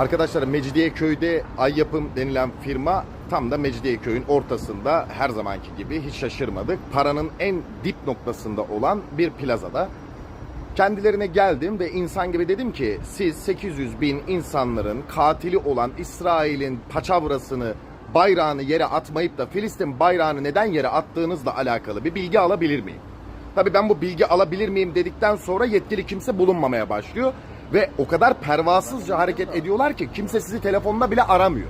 Arkadaşlar Mecidiyeköy'de Ay Yapım denilen firma tam da Mecidiyeköy'ün ortasında her zamanki gibi hiç şaşırmadık. Paranın en dip noktasında olan bir plazada. Kendilerine geldim ve insan gibi dedim ki siz 800 bin insanların katili olan İsrail'in paçavrasını bayrağını yere atmayıp da Filistin bayrağını neden yere attığınızla alakalı bir bilgi alabilir miyim? Tabii ben bu bilgi alabilir miyim dedikten sonra yetkili kimse bulunmamaya başlıyor. Ve o kadar pervasızca hareket ediyorlar ki kimse sizi telefonla bile aramıyor.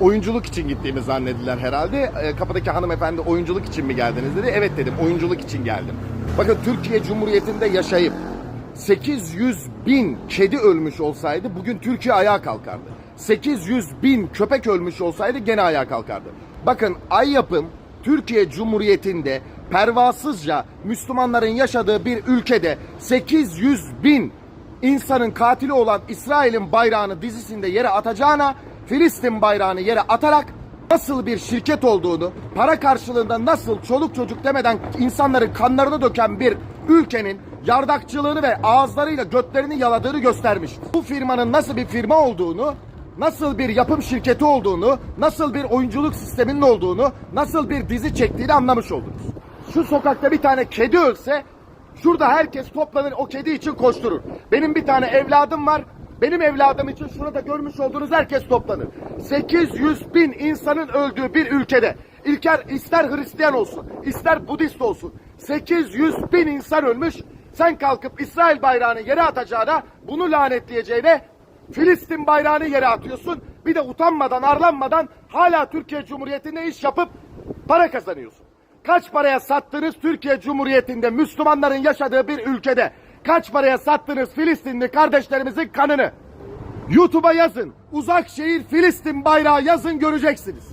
Oyunculuk için gittiğimi zannediler herhalde. E, kapıdaki hanımefendi oyunculuk için mi geldiniz dedi. Evet dedim oyunculuk için geldim. Bakın Türkiye Cumhuriyeti'nde yaşayıp 800 bin kedi ölmüş olsaydı bugün Türkiye ayağa kalkardı. 800 bin köpek ölmüş olsaydı gene ayağa kalkardı. Bakın ay yapım Türkiye Cumhuriyeti'nde pervasızca Müslümanların yaşadığı bir ülkede 800 bin insanın katili olan İsrail'in bayrağını dizisinde yere atacağına Filistin bayrağını yere atarak nasıl bir şirket olduğunu, para karşılığında nasıl çoluk çocuk demeden insanların kanlarını döken bir ülkenin yardakçılığını ve ağızlarıyla götlerini yaladığını göstermiş. Bu firmanın nasıl bir firma olduğunu, nasıl bir yapım şirketi olduğunu, nasıl bir oyunculuk sisteminin olduğunu, nasıl bir dizi çektiğini anlamış oldunuz. Şu sokakta bir tane kedi ölse Şurada herkes toplanır o kedi için koşturur. Benim bir tane evladım var. Benim evladım için şurada görmüş olduğunuz herkes toplanır. 800 bin insanın öldüğü bir ülkede İlker ister Hristiyan olsun, ister Budist olsun. 800 bin insan ölmüş. Sen kalkıp İsrail bayrağını yere atacağına, bunu lanetleyeceğine Filistin bayrağını yere atıyorsun. Bir de utanmadan, arlanmadan hala Türkiye Cumhuriyeti'nde iş yapıp para kazanıyorsun. Kaç paraya sattınız Türkiye Cumhuriyeti'nde Müslümanların yaşadığı bir ülkede? Kaç paraya sattınız Filistinli kardeşlerimizin kanını? YouTube'a yazın. Uzak şehir Filistin bayrağı yazın göreceksiniz.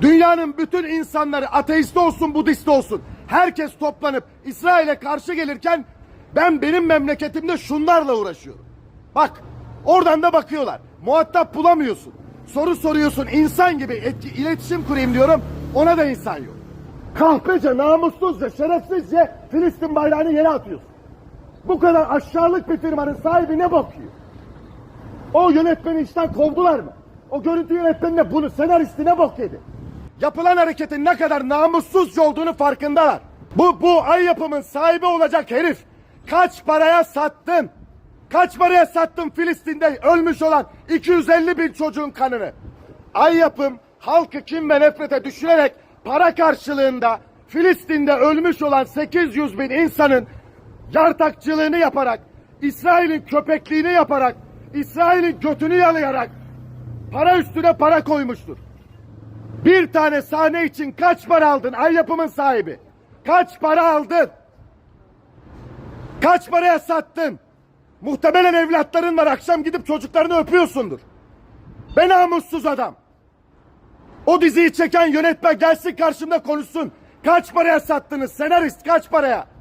Dünyanın bütün insanları ateist olsun, Budist olsun. Herkes toplanıp İsrail'e karşı gelirken ben benim memleketimde şunlarla uğraşıyorum. Bak oradan da bakıyorlar. Muhatap bulamıyorsun. Soru soruyorsun insan gibi etki, iletişim kurayım diyorum. Ona da insan yok. Kahpece, namussuzca, şerefsizce Filistin bayrağını yere atıyorsun. Bu kadar aşağılık bir firmanın sahibi ne bakıyor? O yönetmeni işten kovdular mı? O görüntü yönetmenine bunu senaristine bok yedi. Yapılan hareketin ne kadar namussuzca olduğunu farkındalar. Bu, bu ay yapımın sahibi olacak herif. Kaç paraya sattın? Kaç paraya sattın Filistin'de ölmüş olan 250 bin çocuğun kanını? Ay yapım halkı kim ve nefrete düşürerek para karşılığında Filistin'de ölmüş olan 800 bin insanın yartakçılığını yaparak, İsrail'in köpekliğini yaparak, İsrail'in götünü yalayarak para üstüne para koymuştur. Bir tane sahne için kaç para aldın ay yapımın sahibi? Kaç para aldın? Kaç paraya sattın? Muhtemelen evlatların var akşam gidip çocuklarını öpüyorsundur. Ben namussuz adam. O diziyi çeken yönetmen gelsin karşımda konuşsun. Kaç paraya sattınız senarist kaç paraya?